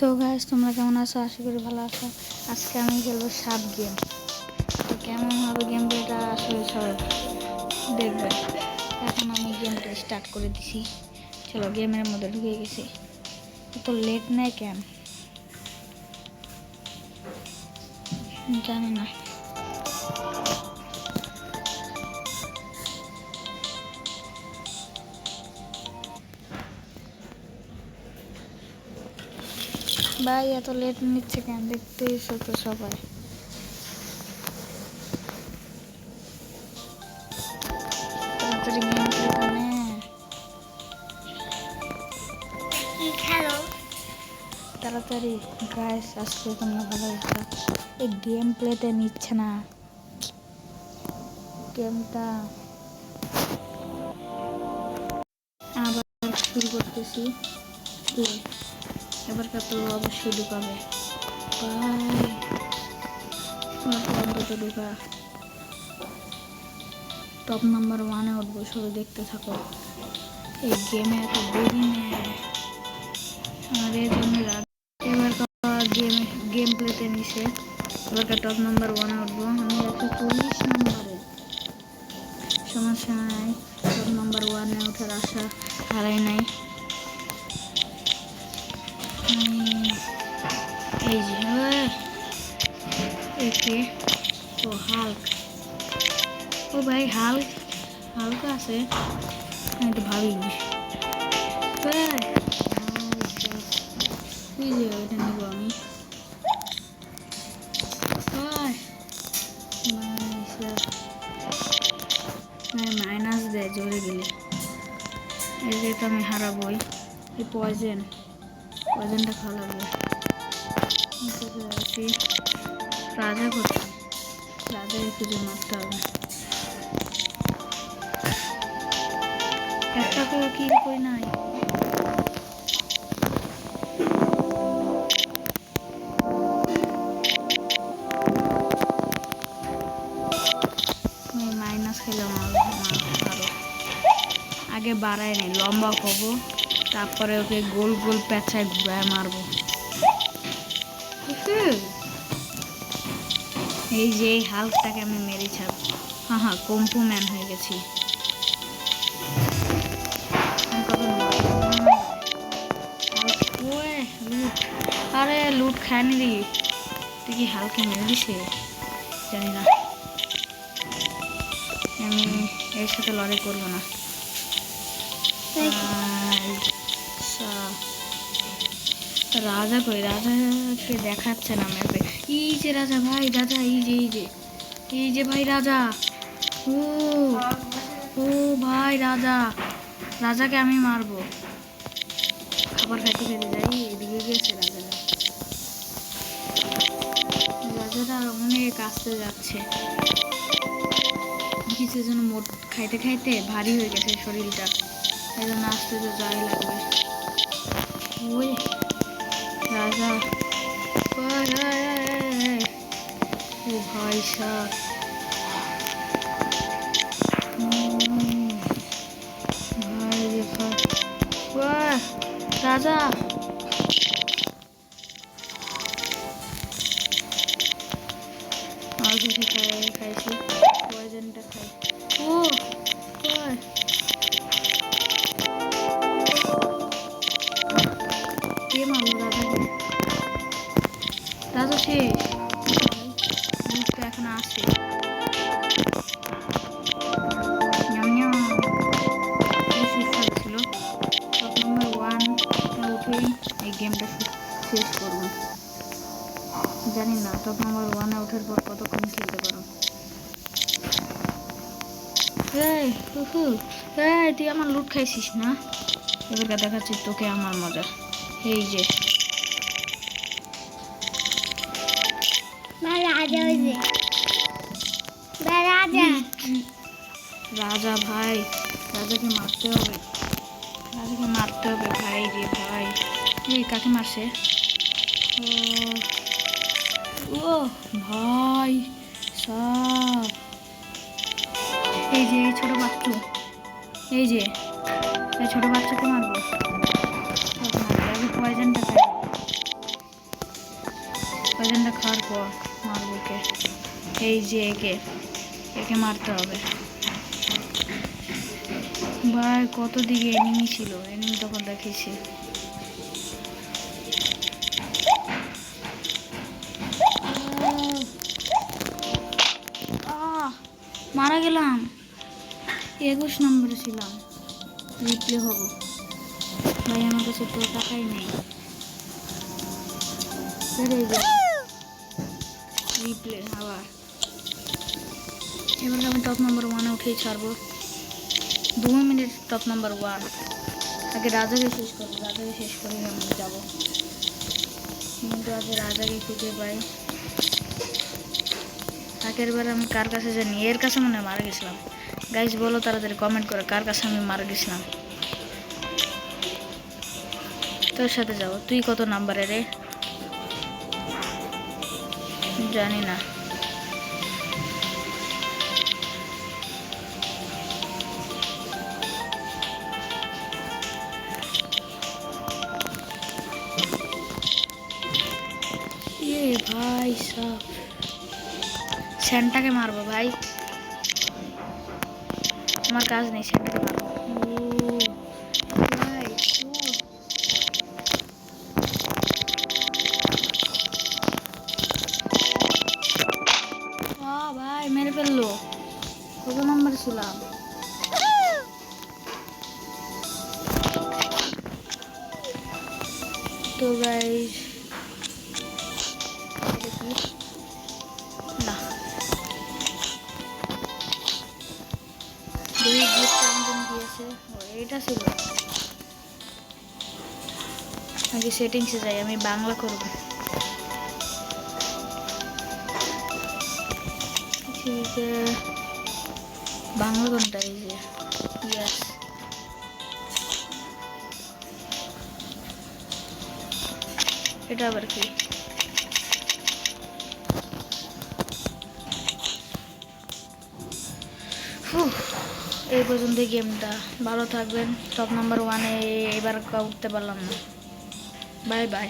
তো গাছ তোমরা কেমন আছো? আশা করি ভালো আছো। আজকে আমি খেলব সাপ গেম তো কেমন হবে গেম এটা আসলে সবাই দেখবে। এখন আমি গেমটা স্টার্ট করে দিছি। চলো গেমের মধ্যে ঢুকে গেছি। তো লেট নেই কেন জানি না। ভাই এত লেট নিচ্ছে কেন? দেখতে এসো তো সবাই। তাড়াতাড়ি গেম খেলতে নে খেলো। তাড়াতাড়ি গাইস আজকে তোমরা ভালো একটা এই গেম প্লেতে নিচ্ছে না। গেমটা আবার শুরু করতেছি। প্লে এবার তো অবশ্যই ঢুকাবে ঢুকা টপ নাম্বার ওয়ানে উঠবো সবাই দেখতে থাকো। এই গেমে এত দেরি আমার এই জন্য এবার গেম গেম প্লেতে নিছে এবার টপ নাম্বার ওয়ানে উঠবো। আমি একশো চল্লিশ নম্বরে। সমস্যা নাই। টপ নাম্বার ওয়ানে ওঠার আশা হারাই নাই। এই যে একে ও হাল্ক ও ভাই হাল্ক হালকা আছে তো ভাবি ওইটা নিব আমি মাইনাস দেয় জোরে গেলে এই যে তো আমি হারাবই, এই পয়জেন পয়জনটা খাওয়া লাগবে আছি। রাজা করছি। রাজাকে খুঁজে মারতে হবে। একটা করে কি কই নাই? মাইনাস খেলাম আগে বাড়াই নাই লম্বা হব তারপরে ওকে গোল গোল প্যাঁচায় ঘুরায় মারবো। এই যে এই হালকটাকে আমি মেরে ছাড়ব হ্যাঁ হ্যাঁ কম্পু ম্যান হয়ে গেছি। আরে লুট খায়নি রে তুই কি হালকে মেরে দিছে? জানি না। আমি এর সাথে লড়াই করব না। রাজা কই? রাজাকে দেখাচ্ছে না ম্যাপে এই যে রাজা ভাই রাজা এই যে এই যে এই যে ভাই রাজা। ও ও ভাই রাজা। রাজাকে আমি মারবো। খাবার খাইতে খেতে যাই, এদিকে গেছে রাজারা। রাজাটা অনেক আসতে যাচ্ছে। কিছু জন্য মোট খাইতে খাইতে ভারী হয়ে গেছে শরীরটা। এই জন্য আসতে তো যাই লাগবে। ওই রাজা ওই, ওই, ওই, ওই, ওই। ও ভাই সাহ উম, ভাই রে ভাই। ওয়াহ, রাজা আর রাজাকে রাজা শেষ। মুখ এখন। এই ছিল। নম্বর ওয়ান উঠেই এই গেমটা শেষ করব। জানি না টপ নম্বর ওয়ানে ওঠার পর কতক্ষণ খেলতে পারো এই হুহু, এই তুই আমার লুট খাইছিস না? এবার দেখাচ্ছি তোকে আমার মজা এই যে রাজা ওই যে রাজা। রাজা ভাই, রাজাকে মারতে হবে। রাজাকে মারতে হবে ভাই রে ভাই। এই কাকে মারছে? ও ভাই, সব। এই যে, এই ছোট বাচ্চু। এই যে, এই ছোট বাচ্চাকে মারবো। পয়জনটা খাই পর। মারবো কে এই যে একে একে মারতে হবে। ভাই, কত দিকে এনিমি ছিল? এনিমি তখন দেখেছি মারা গেলাম। একুশ নম্বরে ছিলাম। রিপ্লে হব। ভাই, আমার কাছে তো টাকাই নেই। রিপ্লে আবার এবার আমি টপ নাম্বার ওয়ানে উঠেই ছাড়বো। দু মিনিট টপ নাম্বার ওয়ান আগে রাজাকে শেষ করব, রাজাকে শেষ করে আমি যাব। কিন্তু আগে রাজাকে খুঁজে পাই। আগের বার আমি কার কাছে জানি? এর কাছে মনে মারা গেছিলাম। গাইজ বলো তাড়াতাড়ি কমেন্ট করে কার কাছে আমি মারা গেছিলাম। তোর সাথে যাব। তুই কত নাম্বারে রে? জানি না ভাই সব স্যান্টাকে মারবো ভাই। আমার কাজ নেই স্যান্টাকে মারবো। মেরে ফেলল? কত নম্বর ছিলাম তো গাইস না। দিয়েছে। সেটিংসে যাই আমি বাংলা করব। ঠিক আছে বাংলা কোনটা এই যে ইয়াস এটা আবার কি? এই পর্যন্ত গেমটা। ভালো থাকবেন টপ নাম্বার ওয়ানে এবার উঠতে পারলাম না। Bye bye